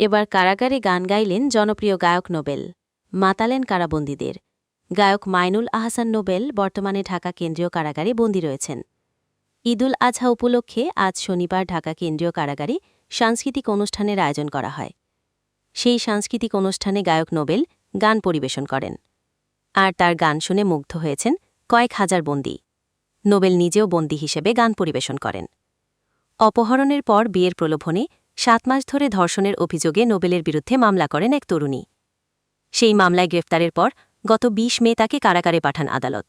এবার কারাগারে গান গাইলেন জনপ্রিয় গায়ক নোবেল, মাতালেন কারাবন্দীদের। গায়ক মাইনুল আহসান নোবেল বর্তমানে ঢাকা কেন্দ্রীয় কারাগারে বন্দী রয়েছেন। ঈদুল আজহা উপলক্ষে আজ শনিবার ঢাকা কেন্দ্রীয় কারাগারে সাংস্কৃতিক অনুষ্ঠানের আয়োজন করা হয়। সেই সাংস্কৃতিক অনুষ্ঠানে গায়ক নোবেল গান পরিবেশন করেন আর তার গান শুনে মুগ্ধ হয়েছেন কয়েক হাজার বন্দী। নোবেল নিজেও বন্দী হিসেবে গান পরিবেশন করেন। অপহরণের পর বিয়ের প্রলোভনে সাত মাস ধরে ধর্ষণের অভিযোগে নোবেলের বিরুদ্ধে মামলা করেন এক তরুণী। সেই মামলায় গ্রেফতারের পর গত ২০ মে তাকে কারাগারে পাঠান আদালত।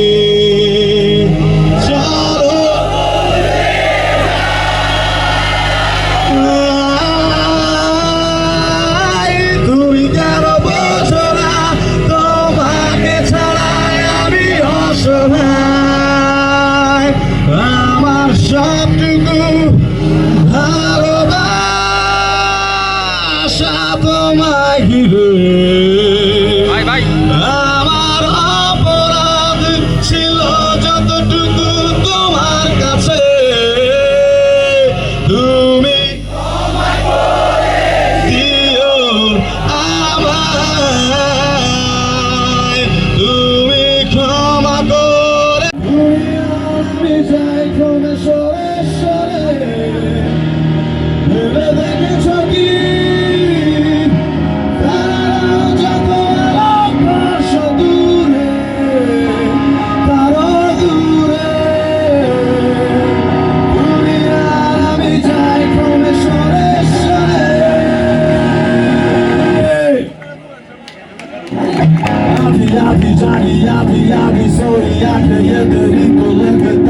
Johnny, Johnny, Johnny, so happy, you're